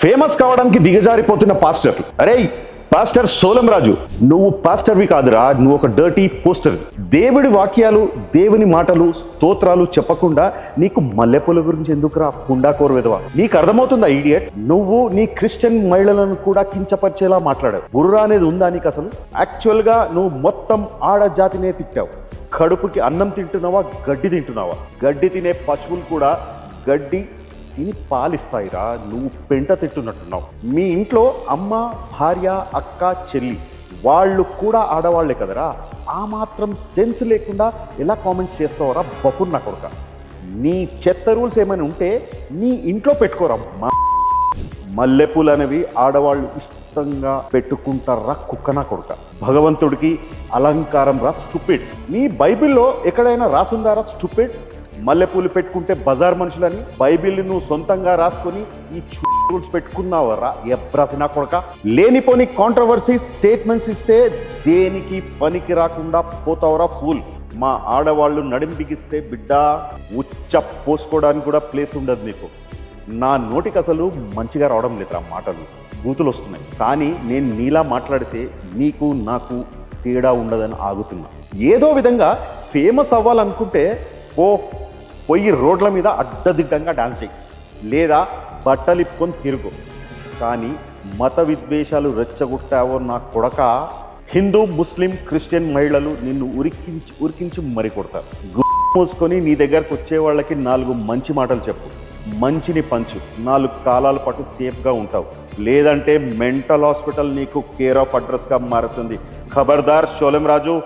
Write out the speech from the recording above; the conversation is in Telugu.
ఫేమస్ కావడానికి దిగజారిపోతున్న పాస్టర్. అరే పాస్టర్ సోలంరాజు నువ్వు పాస్టర్వి కాదురా నువ్వు ఒక డర్టీ పోస్టర్. దేవుడి వాక్యాలు దేవుని మాటలు స్తోత్రాలు చెప్పకుండా నీకు మల్లెపూల గురించి ఎందుకురా పుండాకోరు విధవ? నీకు అర్థమవుతుందా ఈడియట్ నువ్వు నీ క్రిస్టియన్ మహిళలను కూడా కించపరిచేలా మాట్లాడావు. బుర్రా అనేది ఉందా నీకు అసలు? యాక్చువల్గా నువ్వు మొత్తం ఆడ జాతినే తిట్టావు. కడుపుకి అన్నం తింటున్నావా గడ్డి తింటున్నావా? గడ్డి తినే పశువులు కూడా గడ్డి తిని పాలిస్తాయిరా నువ్వు పెంట తిట్టున్నట్టున్నావు మీ ఇంట్లో అమ్మ భార్య అక్క చెల్లి వాళ్ళు కూడా ఆడవాళ్ళే కదరా. ఆ మాత్రం సెన్స్ లేకుండా ఎలా కామెంట్స్ చేస్తావరా బఫుర్ నా కొడుక. నీ చెత్త రూల్స్ ఏమైనా ఉంటే నీ ఇంట్లో పెట్టుకోరా మా మల్లెపూలు అనేవి ఆడవాళ్ళు ఇష్టంగా పెట్టుకుంటారా కుక్కనా కొడుక. భగవంతుడికి అలంకారం రా స్టూపిడ్. నీ బైబిల్లో ఎక్కడైనా రాసుందారా స్టూపిడ్? మల్లెపూలు పెట్టుకుంటే బజార్ మనుషులని బైబిల్ నువ్వు సొంతంగా రాసుకొని ఈ రూల్స్ పెట్టుకున్నావరా? ఎబ్రాసిన కొడక. లేనిపోని కాంట్రవర్సీ స్టేట్మెంట్స్ ఇస్తే దేనికి పనికి రాకుండా పోతావరా ఫూల్ మా ఆడవాళ్ళు నడింపిగిస్తే బిడ్డ ఉచ్చ పోసుకోవడానికి కూడా ప్లేస్ ఉండదు నీకు. నా నోటికి అసలు మంచిగా రావడం లేదురా మాటలు. బూతులు వస్తున్నాయి కానీ నేను నీలా మాట్లాడితే నీకు నాకు తేడా ఉండదని ఆగుతున్నా. ఏదో విధంగా ఫేమస్ అవ్వాలనుకుంటే ఓ పోయి రోడ్ల మీద అడ్డదిడ్డంగా డాన్స్ చేయి లేదా బట్టలిప్పుకొని తిరుగు. కానీ మత విద్వేషాలు రెచ్చగొట్టావో నా కొడక హిందూ ముస్లిం క్రిస్టియన్ మహిళలు నిన్ను ఉరికించి ఉరికించి మరి కొడతారు. మూసుకొని నీ దగ్గరకు వచ్చే వాళ్ళకి నాలుగు మంచి మాటలు చెప్పు. మంచిని పంచు. నాలుగు కాలాల పాటు సేఫ్గా ఉంటావు. లేదంటే మెంటల్ హాస్పిటల్ నీకు కేర్ ఆఫ్ అడ్రస్గా మారుతుంది. ఖబర్దార్ షోలెం రాజు.